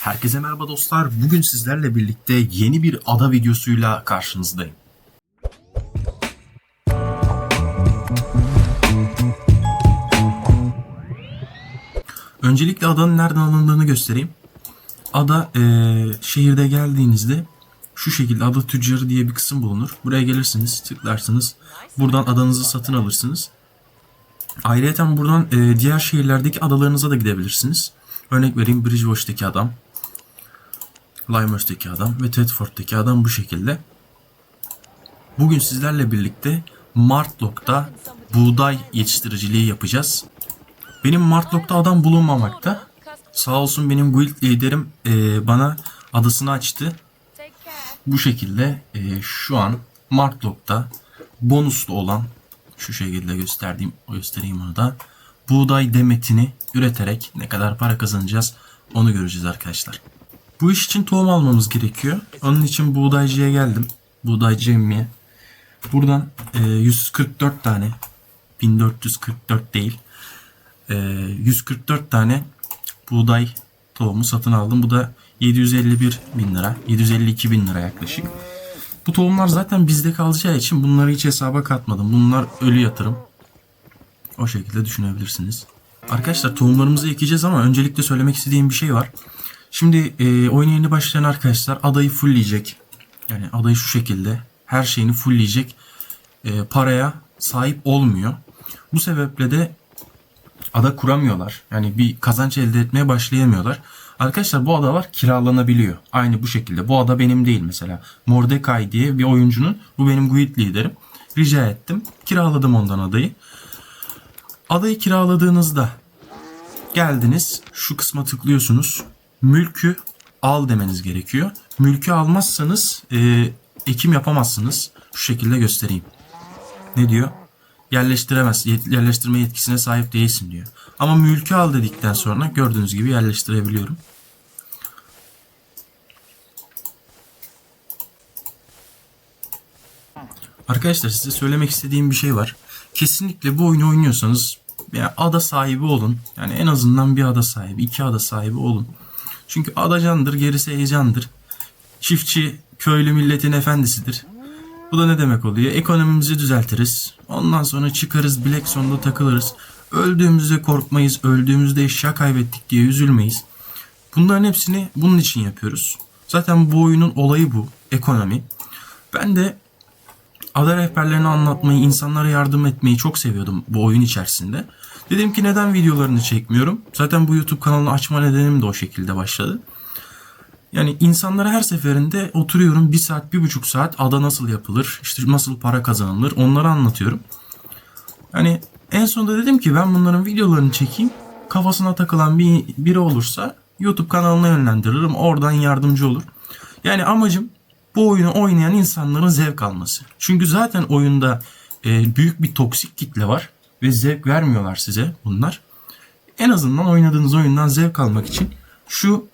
Herkese merhaba dostlar. Bugün sizlerle birlikte yeni bir ada videosuyla karşınızdayım. Öncelikle adanın nereden alındığını göstereyim. Ada eee, şehirde geldiğinizde şu şekilde ada tüccarı diye bir kısım bulunur. Buraya gelirsiniz, tıklarsınız. Buradan adanızı satın alırsınız. Ayrıca buradan e, diğer şehirlerdeki adalarınıza da gidebilirsiniz. Örnek vereyim Bridgewater'daki adam, Limehurst'taki adam ve Thetford'daki adam bu şekilde. Bugün sizlerle birlikte Martlock'ta buğday yetiştiriciliği yapacağız. Benim Martlock'ta adam bulunmamakta. Sağ olsun benim guild liderim e, bana adasını açtı. Bu şekilde e, şu an Martlock'ta bonuslu olan şu şekilde gösterdiğim göstereyim onu da buğday demetini üreterek ne kadar para kazanacağız onu göreceğiz arkadaşlar. Bu iş için tohum almamız gerekiyor. Onun için buğdaycıya geldim. Buğdaycı emmiye. Buradan e, 144 tane 1444 değil e, 144 tane buğday tohumu satın aldım. Bu da 751 bin lira. 752 bin lira yaklaşık. Bu tohumlar zaten bizde kalacağı için bunları hiç hesaba katmadım. Bunlar ölü yatırım. O şekilde düşünebilirsiniz. Arkadaşlar tohumlarımızı ekeceğiz ama öncelikle söylemek istediğim bir şey var. Şimdi e, oyuna yeni başlayan arkadaşlar adayı fullleyecek. Yani adayı şu şekilde her şeyini fullleyecek e, paraya sahip olmuyor. Bu sebeple de ada kuramıyorlar. Yani bir kazanç elde etmeye başlayamıyorlar. Arkadaşlar bu adalar kiralanabiliyor. Aynı bu şekilde. Bu ada benim değil mesela. Mordecai diye bir oyuncunun. Bu benim guild liderim. Rica ettim. Kiraladım ondan adayı. Adayı kiraladığınızda geldiniz. Şu kısma tıklıyorsunuz. Mülkü al demeniz gerekiyor. Mülkü almazsanız e, ekim yapamazsınız. Şu şekilde göstereyim. Ne diyor? yerleştiremez, yerleştirme yetkisine sahip değilsin diyor. Ama mülkü al dedikten sonra gördüğünüz gibi yerleştirebiliyorum. Arkadaşlar size söylemek istediğim bir şey var. Kesinlikle bu oyunu oynuyorsanız ya ada sahibi olun. Yani en azından bir ada sahibi, iki ada sahibi olun. Çünkü ada candır, gerisi heyecandır. Çiftçi köylü milletin efendisidir. Bu da ne demek oluyor? Ekonomimizi düzeltiriz. Ondan sonra çıkarız bilek sonunda takılırız. Öldüğümüzde korkmayız. Öldüğümüzde eşya kaybettik diye üzülmeyiz. Bunların hepsini bunun için yapıyoruz. Zaten bu oyunun olayı bu. Ekonomi. Ben de ada rehberlerini anlatmayı, insanlara yardım etmeyi çok seviyordum bu oyun içerisinde. Dedim ki neden videolarını çekmiyorum? Zaten bu YouTube kanalını açma nedenim de o şekilde başladı. Yani insanlara her seferinde oturuyorum bir saat, bir buçuk saat ada nasıl yapılır, işte nasıl para kazanılır onları anlatıyorum. Yani en sonunda dedim ki ben bunların videolarını çekeyim. Kafasına takılan bir biri olursa YouTube kanalına yönlendiririm. Oradan yardımcı olur. Yani amacım bu oyunu oynayan insanların zevk alması. Çünkü zaten oyunda e, büyük bir toksik kitle var ve zevk vermiyorlar size bunlar. En azından oynadığınız oyundan zevk almak için şu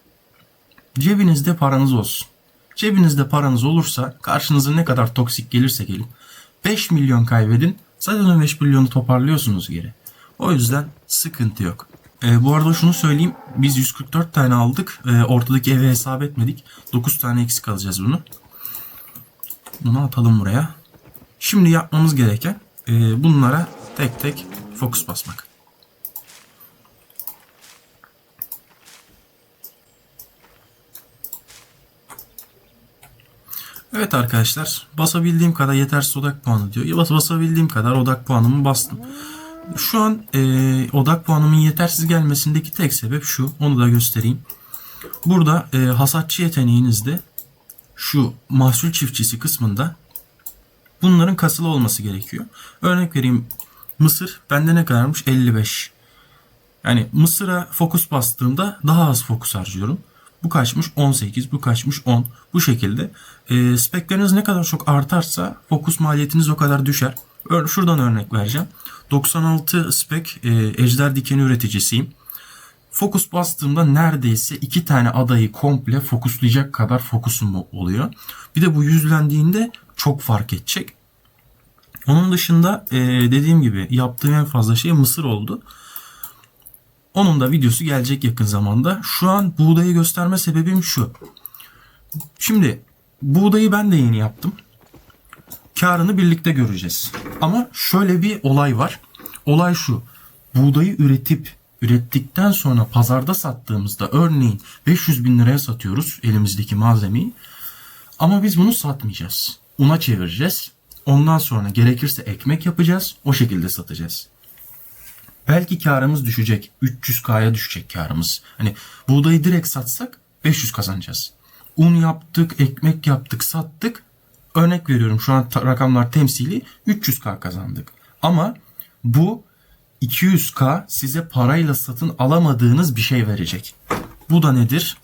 Cebinizde paranız olsun. Cebinizde paranız olursa karşınıza ne kadar toksik gelirse gelin. 5 milyon kaybedin. Zaten o 5 milyonu toparlıyorsunuz geri. O yüzden sıkıntı yok. Ee, bu arada şunu söyleyeyim. Biz 144 tane aldık. Ee, ortadaki eve hesap etmedik. 9 tane eksik alacağız bunu. Bunu atalım buraya. Şimdi yapmamız gereken e, bunlara tek tek fokus basmak. Evet arkadaşlar basabildiğim kadar yetersiz odak puanı diyor. Bas basabildiğim kadar odak puanımı bastım. Şu an e, odak puanımın yetersiz gelmesindeki tek sebep şu. Onu da göstereyim. Burada e, hasatçı yeteneğinizde şu mahsul çiftçisi kısmında bunların kasılı olması gerekiyor. Örnek vereyim. Mısır bende ne kadarmış? 55. Yani Mısır'a fokus bastığımda daha az fokus harcıyorum. Bu kaçmış 18, bu kaçmış 10. Bu şekilde e, spekleriniz ne kadar çok artarsa fokus maliyetiniz o kadar düşer. Ör, şuradan örnek vereceğim. 96 spek e, ejder dikeni üreticisiyim. Fokus bastığımda neredeyse iki tane adayı komple fokuslayacak kadar fokusum oluyor. Bir de bu yüzlendiğinde çok fark edecek. Onun dışında e, dediğim gibi yaptığım en fazla şey Mısır oldu. Onun da videosu gelecek yakın zamanda. Şu an buğdayı gösterme sebebim şu. Şimdi buğdayı ben de yeni yaptım. Karını birlikte göreceğiz. Ama şöyle bir olay var. Olay şu. Buğdayı üretip ürettikten sonra pazarda sattığımızda örneğin 500 bin liraya satıyoruz elimizdeki malzemeyi. Ama biz bunu satmayacağız. Una çevireceğiz. Ondan sonra gerekirse ekmek yapacağız. O şekilde satacağız. Belki karımız düşecek. 300K'ya düşecek karımız. Hani buğdayı direkt satsak 500 kazanacağız. Un yaptık, ekmek yaptık, sattık. Örnek veriyorum şu an rakamlar temsili 300K kazandık. Ama bu 200K size parayla satın alamadığınız bir şey verecek. Bu da nedir?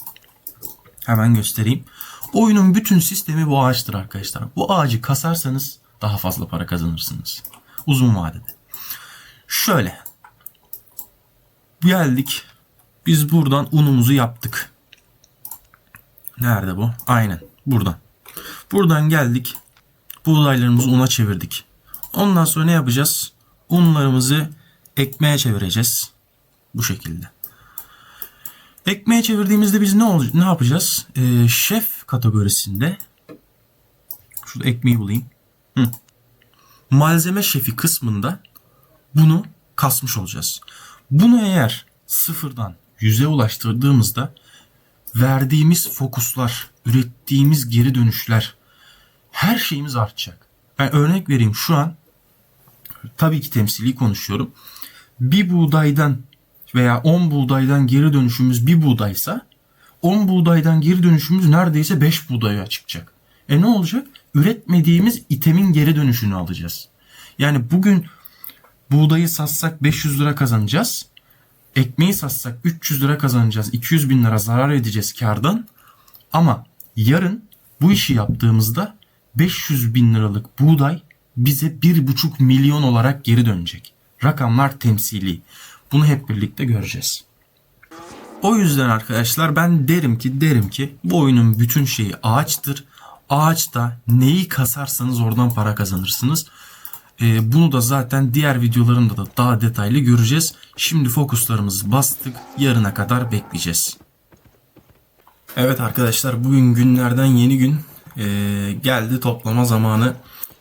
Hemen göstereyim. Oyunun bütün sistemi bu ağaçtır arkadaşlar. Bu ağacı kasarsanız daha fazla para kazanırsınız. Uzun vadede. Şöyle. Geldik. Biz buradan unumuzu yaptık. Nerede bu? Aynen. Buradan. Buradan geldik. Buğdaylarımızı una çevirdik. Ondan sonra ne yapacağız? Unlarımızı ekmeğe çevireceğiz. Bu şekilde. Ekmeğe çevirdiğimizde biz ne olacak? Ne yapacağız? Ee, şef kategorisinde şurada ekmeği bulayım. Hı. Malzeme şefi kısmında bunu kasmış olacağız. Bunu eğer sıfırdan yüze ulaştırdığımızda verdiğimiz fokuslar, ürettiğimiz geri dönüşler her şeyimiz artacak. Ben örnek vereyim şu an tabii ki temsili konuşuyorum. Bir buğdaydan veya 10 buğdaydan geri dönüşümüz bir buğdaysa 10 buğdaydan geri dönüşümüz neredeyse 5 buğdaya çıkacak. E ne olacak? Üretmediğimiz itemin geri dönüşünü alacağız. Yani bugün buğdayı satsak 500 lira kazanacağız. Ekmeği satsak 300 lira kazanacağız. 200 bin lira zarar edeceğiz kardan. Ama yarın bu işi yaptığımızda 500 bin liralık buğday bize 1,5 milyon olarak geri dönecek. Rakamlar temsili. Bunu hep birlikte göreceğiz. O yüzden arkadaşlar ben derim ki derim ki bu oyunun bütün şeyi ağaçtır. Ağaçta neyi kasarsanız oradan para kazanırsınız. Ee, bunu da zaten diğer videolarımda da daha detaylı göreceğiz. Şimdi fokuslarımızı bastık. Yarına kadar bekleyeceğiz. Evet arkadaşlar bugün günlerden yeni gün Ee, geldi toplama zamanı.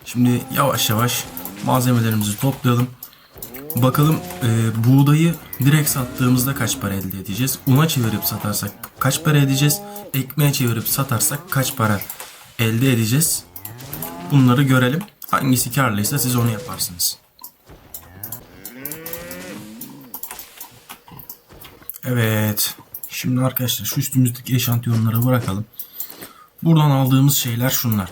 Şimdi yavaş yavaş malzemelerimizi toplayalım. Bakalım e, buğdayı direkt sattığımızda kaç para elde edeceğiz? Una çevirip satarsak kaç para edeceğiz? Ekmeğe çevirip satarsak kaç para elde edeceğiz? Bunları görelim. Hangisi karlıysa siz onu yaparsınız. Evet. Şimdi arkadaşlar şu üstümüzdeki eşantiyonları bırakalım. Buradan aldığımız şeyler şunlar.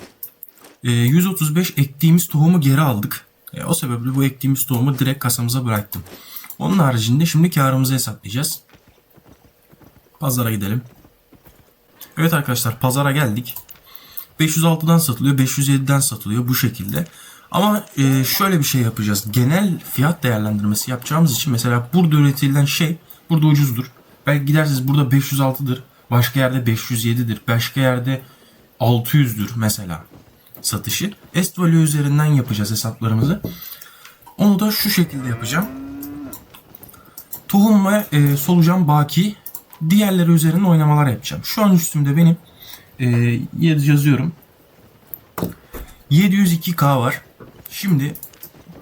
E, 135 ektiğimiz tohumu geri aldık. E, o sebeple bu ektiğimiz tohumu direkt kasamıza bıraktım. Onun haricinde şimdi karımızı hesaplayacağız. Pazara gidelim. Evet arkadaşlar pazara geldik. 506'dan satılıyor, 507'den satılıyor bu şekilde. Ama e, şöyle bir şey yapacağız. Genel fiyat değerlendirmesi yapacağımız için mesela burada üretilen şey burada ucuzdur. Belki gidersiniz burada 506'dır. Başka yerde 507'dir. Başka yerde 600'dür mesela satışı. Est value üzerinden yapacağız hesaplarımızı. Onu da şu şekilde yapacağım. Tohum ve e, solucan baki diğerleri üzerinde oynamalar yapacağım. Şu an üstümde benim e, yazıyorum. 702K var. Şimdi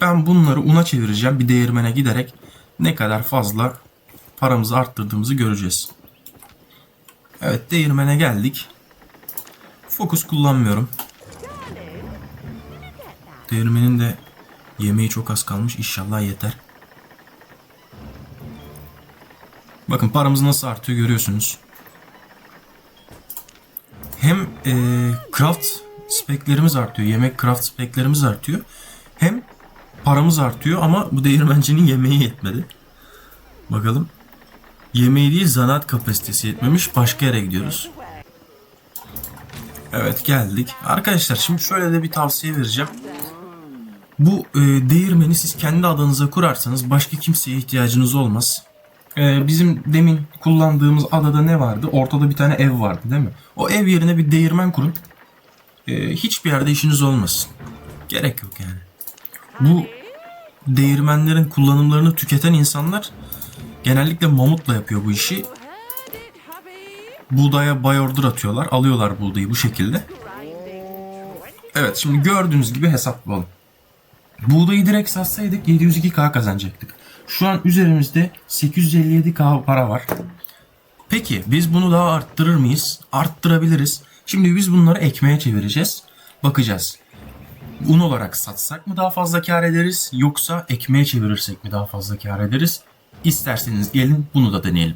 ben bunları una çevireceğim bir değirmene giderek ne kadar fazla paramızı arttırdığımızı göreceğiz. Evet değirmene geldik. Fokus kullanmıyorum. Değirmenin de yemeği çok az kalmış. İnşallah yeter. Bakın paramız nasıl artıyor görüyorsunuz. Hem e, craft speklerimiz artıyor. Yemek craft speklerimiz artıyor. Hem paramız artıyor ama bu değirmencinin yemeği yetmedi. Bakalım. Yemeği değil zanaat kapasitesi yetmemiş. Başka yere gidiyoruz. Evet geldik. Arkadaşlar şimdi şöyle de bir tavsiye vereceğim. Bu e, değirmeni siz kendi adınıza kurarsanız başka kimseye ihtiyacınız olmaz. E, bizim demin kullandığımız adada ne vardı? Ortada bir tane ev vardı değil mi? O ev yerine bir değirmen kurun. E, hiçbir yerde işiniz olmasın. Gerek yok yani. Bu değirmenlerin kullanımlarını tüketen insanlar Genellikle mamutla yapıyor bu işi. Buğdaya buy order atıyorlar. Alıyorlar buğdayı bu şekilde. Evet şimdi gördüğünüz gibi hesaplayalım. Buğdayı direkt satsaydık 702k kazanacaktık. Şu an üzerimizde 857k para var. Peki biz bunu daha arttırır mıyız? Arttırabiliriz. Şimdi biz bunları ekmeğe çevireceğiz. Bakacağız. Un olarak satsak mı daha fazla kar ederiz yoksa ekmeğe çevirirsek mi daha fazla kar ederiz? İsterseniz gelin bunu da deneyelim.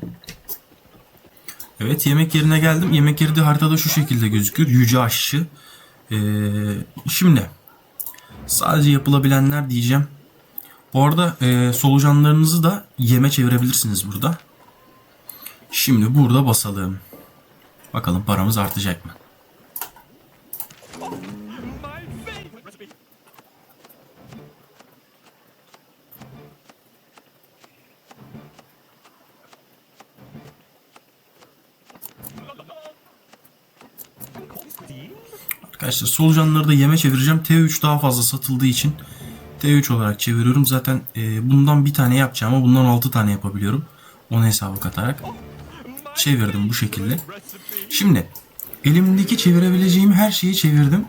Evet yemek yerine geldim. Yemek yeri de haritada şu şekilde gözüküyor. Yüce aşçı. Ee, şimdi sadece yapılabilenler diyeceğim. Bu arada e, solucanlarınızı da yeme çevirebilirsiniz burada. Şimdi burada basalım. Bakalım paramız artacak mı? Arkadaşlar solucanları da yeme çevireceğim. T3 daha fazla satıldığı için T3 olarak çeviriyorum. Zaten e, bundan bir tane yapacağım ama bundan 6 tane yapabiliyorum. Onu hesaba katarak. Çevirdim bu şekilde. Şimdi elimdeki çevirebileceğim her şeyi çevirdim.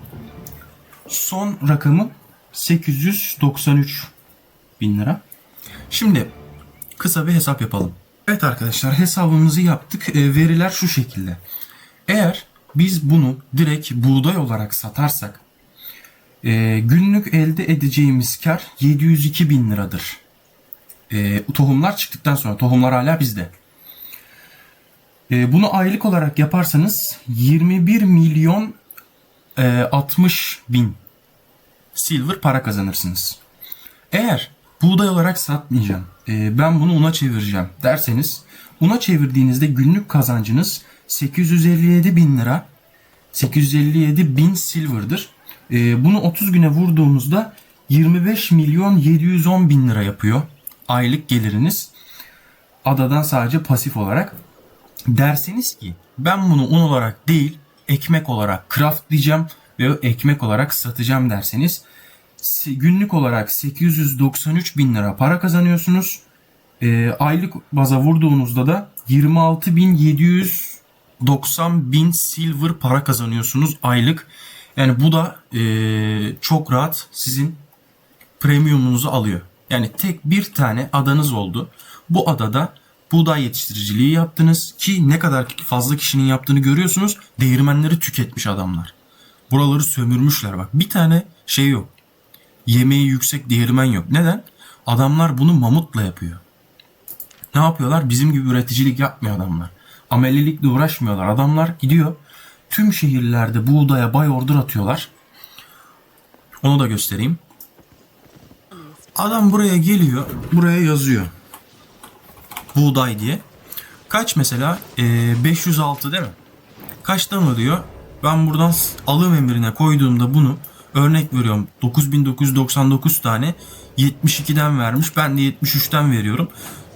Son rakamım 893 bin lira. Şimdi kısa bir hesap yapalım. Evet arkadaşlar hesabımızı yaptık. E, veriler şu şekilde. Eğer biz bunu direkt buğday olarak satarsak e, günlük elde edeceğimiz kar 702 bin liradır. E, tohumlar çıktıktan sonra tohumlar hala bizde. E, bunu aylık olarak yaparsanız 21 milyon e, 60 bin silver para kazanırsınız. Eğer buğday olarak satmayacağım, e, ben bunu una çevireceğim derseniz una çevirdiğinizde günlük kazancınız 857 bin lira 857 bin silver'dır. E, bunu 30 güne vurduğumuzda 25 milyon 710 bin lira yapıyor aylık geliriniz. Adadan sadece pasif olarak. Derseniz ki ben bunu un olarak değil ekmek olarak craftlayacağım ve ekmek olarak satacağım derseniz günlük olarak 893 bin lira para kazanıyorsunuz. E, aylık baza vurduğunuzda da 26.790 bin silver para kazanıyorsunuz aylık. Yani bu da e, çok rahat sizin premiumunuzu alıyor. Yani tek bir tane adanız oldu. Bu adada buğday yetiştiriciliği yaptınız ki ne kadar fazla kişinin yaptığını görüyorsunuz. Değirmenleri tüketmiş adamlar. Buraları sömürmüşler bak. Bir tane şey yok. Yemeği yüksek değirmen yok. Neden? Adamlar bunu mamutla yapıyor. Ne yapıyorlar? Bizim gibi üreticilik yapmıyor adamlar. Amelilikle uğraşmıyorlar. Adamlar gidiyor tüm şehirlerde buğdaya bay order atıyorlar. Onu da göstereyim. Adam buraya geliyor. Buraya yazıyor. Buğday diye. Kaç mesela? Ee, 506 değil mi? Kaçta mı diyor? Ben buradan alım emrine koyduğumda bunu örnek veriyorum 9999 tane 72'den vermiş. Ben de 73'ten veriyorum.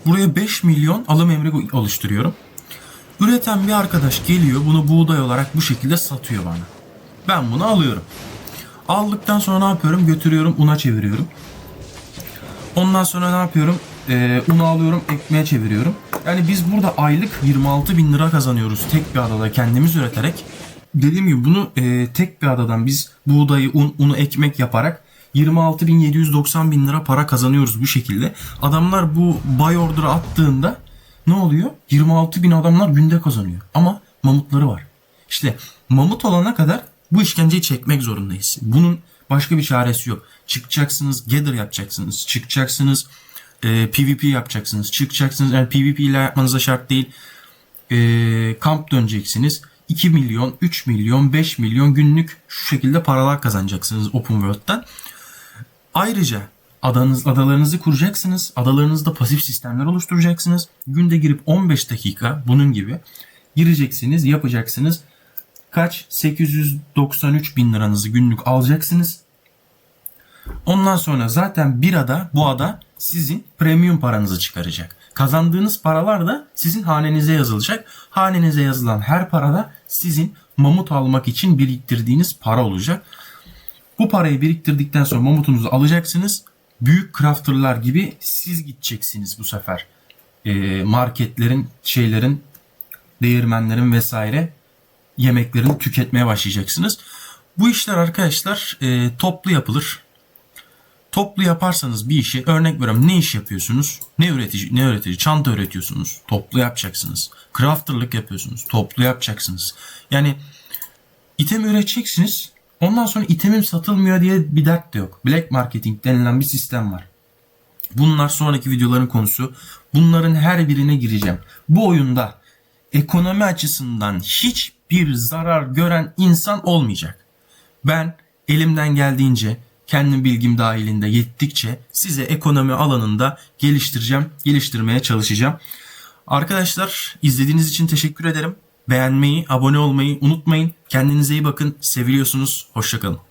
Buraya 5 milyon alım emri oluşturuyorum. Üreten bir arkadaş geliyor bunu buğday olarak bu şekilde satıyor bana. Ben bunu alıyorum. Aldıktan sonra ne yapıyorum? Götürüyorum una çeviriyorum. Ondan sonra ne yapıyorum? Ee, unu alıyorum ekmeğe çeviriyorum. Yani biz burada aylık 26 bin lira kazanıyoruz tek bir adada kendimiz üreterek. Dediğim gibi bunu e, tek bir adadan biz buğdayı, un, unu ekmek yaparak 26.790 bin lira para kazanıyoruz bu şekilde. Adamlar bu buy order'ı attığında ne oluyor? 26 bin adamlar günde kazanıyor. Ama mamutları var. İşte mamut olana kadar bu işkenceyi çekmek zorundayız. Bunun başka bir çaresi yok. Çıkacaksınız, gather yapacaksınız. Çıkacaksınız, e, PvP yapacaksınız. Çıkacaksınız, yani PvP ile yapmanıza şart değil. E, kamp döneceksiniz. 2 milyon, 3 milyon, 5 milyon günlük şu şekilde paralar kazanacaksınız Open World'den. Ayrıca adanız, adalarınızı kuracaksınız. Adalarınızda pasif sistemler oluşturacaksınız. Günde girip 15 dakika bunun gibi gireceksiniz, yapacaksınız. Kaç? 893 bin liranızı günlük alacaksınız. Ondan sonra zaten bir ada, bu ada sizin premium paranızı çıkaracak. Kazandığınız paralar da sizin hanenize yazılacak. Hanenize yazılan her para da sizin mamut almak için biriktirdiğiniz para olacak. Bu parayı biriktirdikten sonra mamutunuzu alacaksınız. Büyük crafterlar gibi siz gideceksiniz bu sefer. e, marketlerin, şeylerin, değirmenlerin vesaire yemeklerini tüketmeye başlayacaksınız. Bu işler arkadaşlar e, toplu yapılır. Toplu yaparsanız bir işi örnek veriyorum ne iş yapıyorsunuz? Ne üretici ne üretici? Çanta üretiyorsunuz. Toplu yapacaksınız. Crafterlık yapıyorsunuz. Toplu yapacaksınız. Yani item üreteceksiniz. Ondan sonra itemim satılmıyor diye bir dert de yok. Black marketing denilen bir sistem var. Bunlar sonraki videoların konusu. Bunların her birine gireceğim. Bu oyunda ekonomi açısından hiçbir zarar gören insan olmayacak. Ben elimden geldiğince kendi bilgim dahilinde yettikçe size ekonomi alanında geliştireceğim, geliştirmeye çalışacağım. Arkadaşlar izlediğiniz için teşekkür ederim. Beğenmeyi, abone olmayı unutmayın. Kendinize iyi bakın. Seviliyorsunuz. Hoşçakalın.